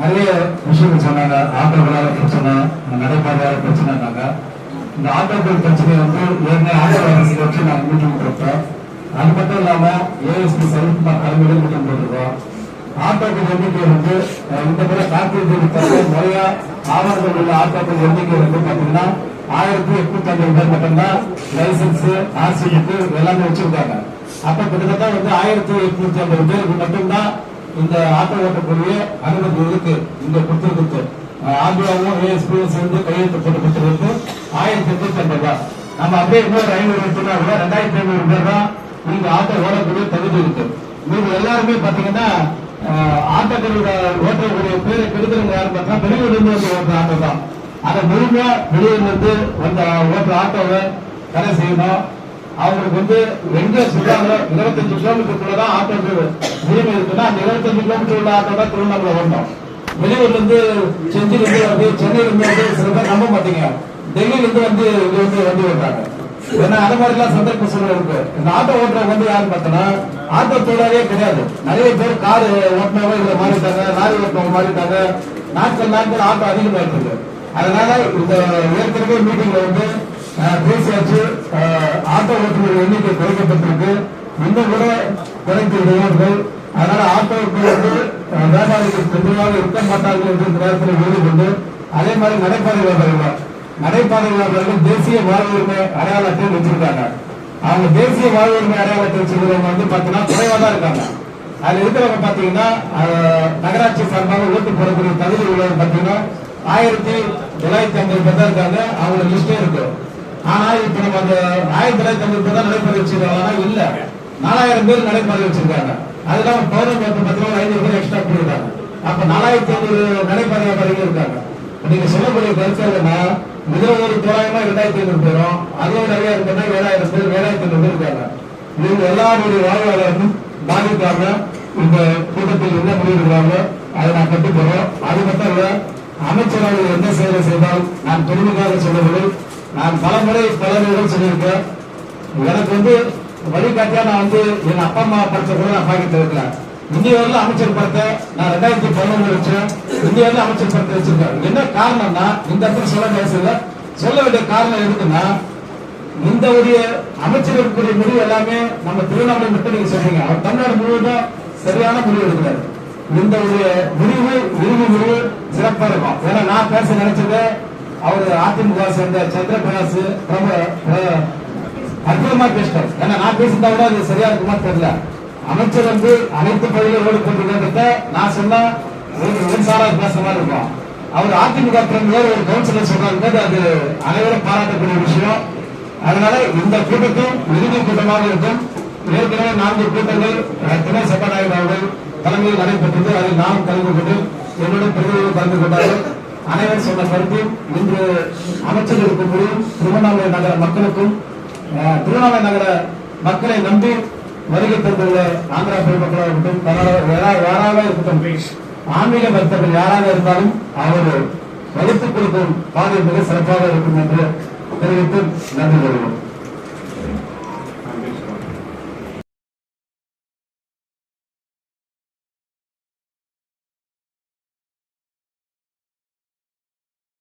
நிறைய விஷயங்கள் சொன்னாங்க ஆட்டோக்களால பிரச்சனை நடைபாதையால பிரச்சனைனாங்க இந்த ஆட்டோக்கள் பிரச்சனை வந்து ஏற்கனவே ஆட்டோ அரசு வச்சு நாங்கள் மீட்டிங் கொடுத்தோம் அது மட்டும் இல்லாம ஏஎஸ்பி சரத்குமார் தலைமையில் மீட்டிங் போட்டிருக்கோம் ஆட்டோக்கள் எண்ணிக்கை வந்து இந்த முறை காப்பீடு தவிர முறையா ஆவணங்கள் உள்ள ஆட்டோக்கள் எண்ணிக்கை வந்து பாத்தீங்கன்னா ஆயிரத்தி எட்நூத்தி ஐம்பது பேர் மட்டும்தான் லைசன்ஸ் ஆர்சிக்கு எல்லாமே வச்சிருக்காங்க. அப்ப கிட்டத்தட்ட வந்து ஆயிரத்தி எட்நூத்தி ஐம்பது பேருக்கு மட்டும்தான் இந்த ஆட்டோ ஓட்டக்கூடிய அனுமதி இருக்கு. இங்க கொடுத்துருக்கு ஆர்பிஓவும் ஏஎஸ்பியும் சேர்ந்து கையெழுத்து போட்டு கொடுத்துருக்கு ஆயிரத்தி எட்நூத்தி ஐம்பது ரூபாய் நம்ம அப்படியே இன்னொரு ஐநூறு எடுத்துனா கூட ரெண்டாயிரத்தி ஐநூறு பேர் தான் இங்க ஆட்டோ ஓடக்கூடிய தகுதி இருக்கு. நீங்க எல்லாருமே பாத்தீங்கன்னா ஆட்டோக்களோட ஓட்டக்கூடிய பேரை கெடுக்கிறவங்க யாரும் பார்த்தா வெளியூர்ல இருந்து வந்து ஓட்டுற ஆட்டோ தான். அதை முழுமையா வெளியூர்ல இருந்து வந்த ஓட்டுற ஆட்டோவை தடை செய்யணும். அவங்களுக்கு வந்து எங்க சொல்றாங்களோ இருபத்தஞ்சு கிலோமீட்டருக்குள்ளதான் தான் ஆட்டோக்கு உரிமை இருக்குன்னா அந்த இருபத்தஞ்சு கிலோமீட்டர் உள்ள ஆட்டோ தான் திருவண்ணாமலை வரணும். வெளியூர்ல இருந்து செஞ்சில இருந்து வந்து சென்னையில இருந்து வந்து சில பேர் நம்ப மாட்டீங்க. டெல்லியில இருந்து வந்து இங்க வந்து வண்டி ஓட்டுறாங்க. ஏன்னா அந்த மாதிரி எல்லாம் சந்தர்ப்ப சூழல் இருக்கு. இந்த ஆட்டோ ஓட்டுறவங்க வந்து யாருன்னு பார்த்தோன்னா ஆட்டோ தொழிலாளியே கிடையாது. நிறைய பேர் கார் ஓட்டுனவங்க இதுல மாறிட்டாங்க லாரி ஓட்டுறவங்க மாறிட்டாங்க. நாட்கள் நாட்கள் ஆட்டோ அதிகமாயிட்டு இருக்கு. அதனால இந்த ஏற்கனவே மீட்டிங்ல வந்து பேசியாச்சு ஆட்டோ ஓட்டுநர் எண்ணிக்கை குறைக்கப்பட்டிருக்கு. இன்னும் கூட குறைத்து விடுவார்கள் அதனால ஆட்டோவுக்கு வந்து வியாபாரிகள் தெளிவாக இருக்க மாட்டார்கள் என்று இந்த நேரத்தில் வேறு கொண்டு அதே மாதிரி நடைபாதை வியாபாரிகள். நடைபாதை வியாபாரிகள் தேசிய வாழ்வுரிமை அடையாள அட்டை வச்சிருக்காங்க. அவங்க தேசிய வாழ்வுரிமை அடையாள அட்டை வச்சிருக்கிறவங்க வந்து பாத்தீங்கன்னா குறைவா தான் இருக்காங்க. அதுல இருக்கிறவங்க பாத்தீங்கன்னா நகராட்சி சார்பாக ஓட்டு போடக்கூடிய தகுதி உள்ளவங்க பாத்தீங்கன்னா ஆயிரத்தி தொள்ளாயிரத்தி ஐம்பது பேர் தான் இருக்காங்க. அவங்களோட லிஸ்டே இருக்கு. ஆனா இப்ப நம்ம அந்த ஆயிரத்தி தொள்ளாயிரத்தி ஐம்பது பேர் தான் நடைபெற வச்சிருக்காங்க இல்ல நாலாயிரம் பேர் நடைபெற வச்சிருக்காங்க. அதுல பௌர்ணமி பத்து பாத்தீங்கன்னா ஐநூறு பேர் எக்ஸ்ட்ரா பண்ணிருக்காங்க அப்ப நாலாயிரத்தி ஐநூறு நடைபெற வரைக்கும் இருக்காங்க. நீங்க சொல்லக்கூடிய கருத்து என்னன்னா மிக ஒரு தோராயமா இரண்டாயிரத்தி ஐநூறு பேரும் அதுவும் நிறைய இருக்குன்னா ஏழாயிரம் பேர் ஏழாயிரத்தி ஐநூறு பேர் இருக்காங்க. இவங்க எல்லாருடைய வாழ்வாதாரமும் பாதிக்காம இந்த கூட்டத்தில் என்ன முடிவெடுக்கிறாங்க அதை நான் கட்டுப்படுறோம் அது மட்டும் இல்ல அமைச்சரவை என்ன செயலை செய்தால் நான் பெருமைக்காக சொல்லவில்லை நான் பல முறை பல சொல்லியிருக்கேன். எனக்கு வந்து வழிகாட்டியா நான் வந்து என் அப்பா அம்மா படிச்ச கூட நான் பாக்கிட்டு இருக்கிறேன் இந்திய வரல அமைச்சர் படத்தை நான் ரெண்டாயிரத்தி பதினொன்று வச்சேன். இந்திய வரல அமைச்சர் படத்தை வச்சிருக்கேன். என்ன காரணம்னா இந்த இடத்துல சொல்ல பேசல சொல்ல வேண்டிய காரணம் எதுக்குன்னா இந்த ஒரு அமைச்சர் இருக்கக்கூடிய முடிவு எல்லாமே நம்ம திருவண்ணாமலை மட்டும் நீங்க சொல்றீங்க. அவர் தமிழ்நாடு முழுவதும் சரியான முடிவு எடுக்கிறார் இந்த ஒரு முடிவு இறுதி முடிவு சிறப்பா இருக்கும். ஏன்னா நான் பேச நினைச்சது அவர் அதிமுக சேர்ந்த சந்திரபிரகாஷ் ரொம்ப அற்புதமா பேசிட்டார். ஏன்னா நான் பேசியிருந்தா கூட அது சரியா இருக்குமா தெரியல. அமைச்சர் வந்து அனைத்து பள்ளிகளோடு ஓடிக்கொண்டிருக்கிறத நான் சொன்னா ஒரு மின்சார பேச மாதிரி இருக்கும். அவர் அதிமுக பிரமுகர் ஒரு கவுன்சிலர் சொல்றாரு. அது அனைவரும் பாராட்டக்கூடிய விஷயம். அதனால இந்த கூட்டத்தில் இறுதி கூட்டமாக இருக்கும். ஏற்கனவே நான்கு கூட்டங்கள் துணை சபாநாயகர் அவர்கள் தலைமையில் நடைபெற்றது. அதில் நாம் கலந்து கொண்டு என்னுடன் பிரதிநிதிகள் கலந்து கொண்டார்கள். அனைவரும் சொன்ன கருத்து இன்று அமைச்சர்களுக்கு இருக்கக்கூடிய திருவண்ணாமலை நகர மக்களுக்கும் திருவண்ணாமலை நகர மக்களை நம்பி வருகை தந்துள்ள ஆந்திரா பெருமக்களாக இருக்கட்டும் யாராக இருக்கட்டும் ஆன்மீக பக்தர்கள் யாராக இருந்தாலும் அவர் வகுத்துக் கொடுக்கும் பாதை மிக சிறப்பாக இருக்கும் என்று தெரிவித்து நன்றி கூறுகிறோம்.